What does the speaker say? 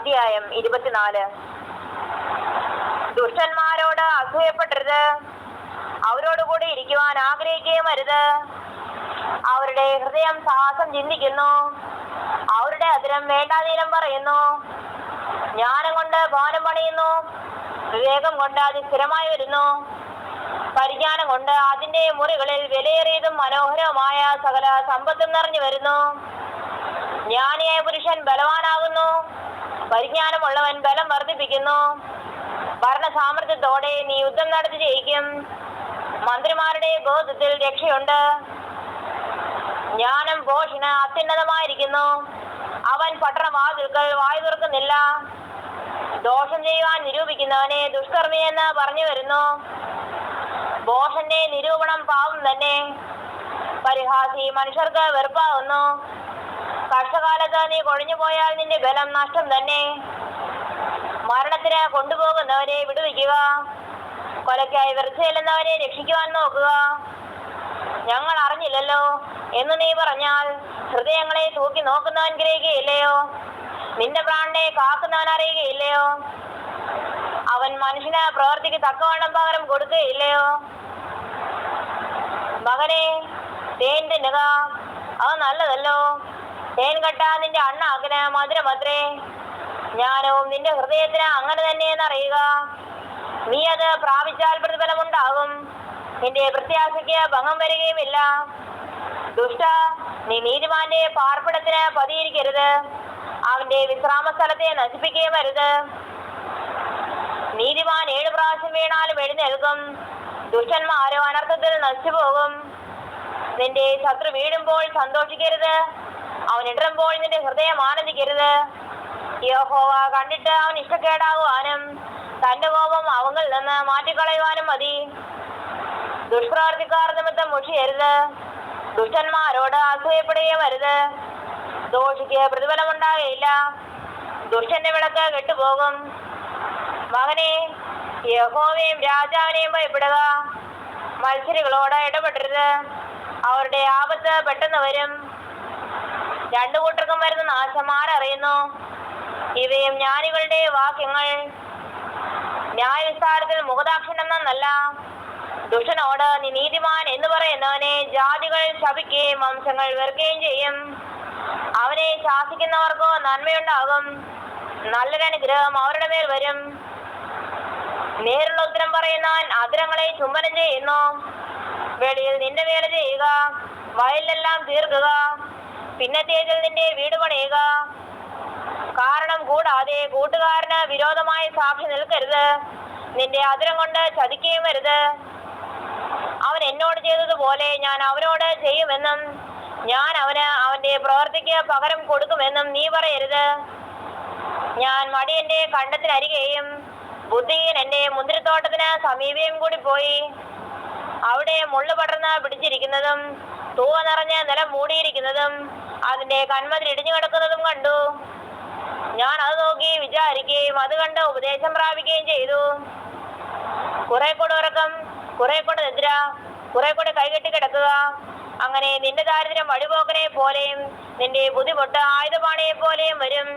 അധ്യായം ഇരുപത്തിനാല്. ദുഷ്ടന്മാരോട് അസൂയപ്പെടരുത്. അവരോടുകൂടി ഇരിക്കുവാൻ ആഗ്രഹിക്കുകയും അരുത്. അവരുടെ ഹൃദയം സാഹസം ചിന്തിക്കുന്നു. അവരുടെ അതിരം വേണ്ടാതീരം പറയുന്നു. ജ്ഞാനം കൊണ്ട് ഭവനം പണിയുന്നു. വിവേകം കൊണ്ട് അത് സ്ഥിരമായി വരുന്നു. പരിജ്ഞാനം കൊണ്ട് അതിന്റെ മുറികളിൽ വിലയേറിയതും മനോഹരവുമായ സകല സമ്പത്തും നിറഞ്ഞു വരുന്നു. ജ്ഞാനിയായ പുരുഷൻ ബലവാനാകുന്നു. പരിജ്ഞാനമുള്ളവൻ ബലം വർദ്ധിപ്പിക്കുന്നു. ഭരണ സാമർഥ്യത്തോടെ നീ യുദ്ധം നടത്തി ജയിക്കും. മന്ത്രിമാരുടെ ബോധത്തിൽ രക്ഷയുണ്ട്. ജ്ഞാനം പോഷിന് അത്യുന്നതമായിരിക്കുന്നു. അവൻ പട്ടണവാതിൽക്കൾ വായു തുറക്കുന്നില്ല. ദോഷം ചെയ്യുവാൻ നിരൂപിക്കുന്നവനെ ദുഷ്കർമ്മി എന്ന് പറഞ്ഞു വരുന്നു. ബോഷന്റെ നിരൂപണം പാവം തന്നെ. പരിഹാസി മനുഷ്യർക്ക് വെറുപ്പാകുന്നു. കഷ്ടകാലത്ത് നീ കൊഴിഞ്ഞു പോയാൽ നിന്റെ ബലം നഷ്ടം തന്നെ. മരണത്തിന് കൊണ്ടുപോകുന്നവരെ വിടുവിക്കുക. കൊലയ്ക്കായി വെറുതെ ചെല്ലുന്നവരെ രക്ഷിക്കുവാൻ നോക്കുക. ഞങ്ങൾ അറിഞ്ഞില്ലല്ലോ എന്ന് നീ പറഞ്ഞാൽ ഹൃദയങ്ങളെ തൂക്കി നോക്കുന്നവൻ ഗ്രഹിക്കുകയില്ലയോ നിന്റെ പ്രാണനെ കാക്കുന്നവൻ അറിയുകയില്ലയോ? അവൻ മനുഷ്യന് പ്രവർത്തിക്ക് തക്കവണ്ണം പകരം കൊടുക്കുകയില്ലയോ? മകനെ തേൻ തിന്നുക അത് നല്ലതല്ലോ. തേൻ നിന്റെ നിന്റെ അണ്ണാക്കിന് മധുരമത്രേ ജ്ഞാനവും നിന്റെ ഹൃദയത്തിന് അങ്ങനെ തന്നെയെന്ന് അറിയുക. നീ അത് പ്രാപിച്ചാൽ പ്രതിഫലമുണ്ടാകും. നിന്റെ പ്രത്യാശയ്ക്ക് ഭംഗം വരികയുമില്ല. ദുഷ്ട നീ നീതിമാന്റെ പാർപ്പിടത്തിന് പതിയിരിക്കരുത്. അവന്റെ വിശ്രാമ സ്ഥലത്തെ നശിപ്പിക്കുകയും വരുത് നീതിമാൻ ഏഴ് പ്രാവശ്യം വീണാലും എഴുന്നേൽക്കും. ദുഷ്ടന്മാരോ അനർത്ഥത്തിൽ നശിച്ചു പോകും നിന്റെ ശത്രു വീഴുമ്പോൾ സന്തോഷിക്കരുത്. അവൻ ഇടറുമ്പോൾ നിന്റെ ഹൃദയം ആനന്ദിക്കരുത്. യഹോവ കണ്ടിട്ട് അവൻ ഇഷ്ടക്കേടാകുവാനും തന്റെ കോപം അവങ്ങളിൽ നിന്ന് മാറ്റിക്കളയുവാനും മതി. ദുഷ്പ്രവർത്തിക്കാർ നിമിത്തം മുഷിയരുത്. ദുഷ്ടന്മാരോട് അസൂയപ്പെടുകയും വരുത് ദോഷിക്ക് പ്രതിഫലമുണ്ടാകുകയില്ല. ദുഷ്ടന്റെ വിളക്ക് കെട്ടുപോകും. മകനെ യഹോവയും രാജാവിനെയും ഭയപ്പെടുക. മത്സരികളോട് ഇടപെടരുത്. അവരുടെ ആപത്ത് പെട്ടെന്ന് വരും. രണ്ടു കൂട്ടർക്കും വരുന്ന നാശം അറിയുന്നു. ഇവയും ജ്ഞാനികളുടെ വാക്യങ്ങൾ. ന്യായവിസ്താരത്തിൽ മുഖദാക്ഷിണ്യം ദുഷനോട് നീ നീതിമാൻ എന്ന് പറയുന്നവനെ ജാതികൾ ശപിക്കുകയും വംശങ്ങൾ വെറുക്കുകയും ചെയ്യും. അവനെ ശാസിക്കുന്നവർക്കോ നന്മയുണ്ടാകും. നല്ലൊരനുഗ്രഹം അവരുടെ മേൽ വരും. നേരുള്ള ഉത്തരം പറയുന്ന അതിരങ്ങളെ ചുംബനം ചെയ്യുന്നു. വെളിയിൽ നിന്റെ വേല ചെയ്യുക. വയലിലെല്ലാം തീർക്കുക പിന്നത്തേതിൽ നിന്റെ വീട് പണിയുക. കാരണം കൂടാതെ കൂട്ടുകാരന് വിരോധമായി സാക്ഷി നിൽക്കരുത്. നിന്റെ അതിരം കൊണ്ട് ചതിക്കുകയും വരുത് അവൻ എന്നോട് ചെയ്തതുപോലെ ഞാൻ അവനോട് ചെയ്യുമെന്നും ഞാൻ അവന് അവന്റെ പ്രവർത്തിക്ക് പകരം കൊടുക്കുമെന്നും നീ പറയരുത്. ഞാൻ മടിയന്റെ കണ്ടത്തിനരികെയും ബുദ്ധിയിൽ എന്റെ മുന്തിരിത്തോട്ടത്തിന് സമീപയും കൂടി പോയി. അവിടെ മുള്ളു പടർന്ന് പിടിച്ചിരിക്കുന്നതും തൂവ നിറഞ്ഞ് നിലം മൂടിയിരിക്കുന്നതും അതിന്റെ കന്മതിൽ ഇടിഞ്ഞു കിടക്കുന്നതും കണ്ടു. ഞാൻ അത് നോക്കി വിചാരിക്കുകയും അത് കണ്ട് ഉപദേശം പ്രാപിക്കുകയും ചെയ്തു. കുറെ കൂടെ ഉറക്കം കുറെ കൂടെ നിദ്ര കുറെ കൂടെ കൈകെട്ടി കിടക്കുക. അങ്ങനെ നിന്റെ ദാരിദ്ര്യം വഴിപോക്കനെ പോലെയും നിന്റെ ബുദ്ധിമുട്ട് ആയുധപാണിയെ പോലെയും വരും.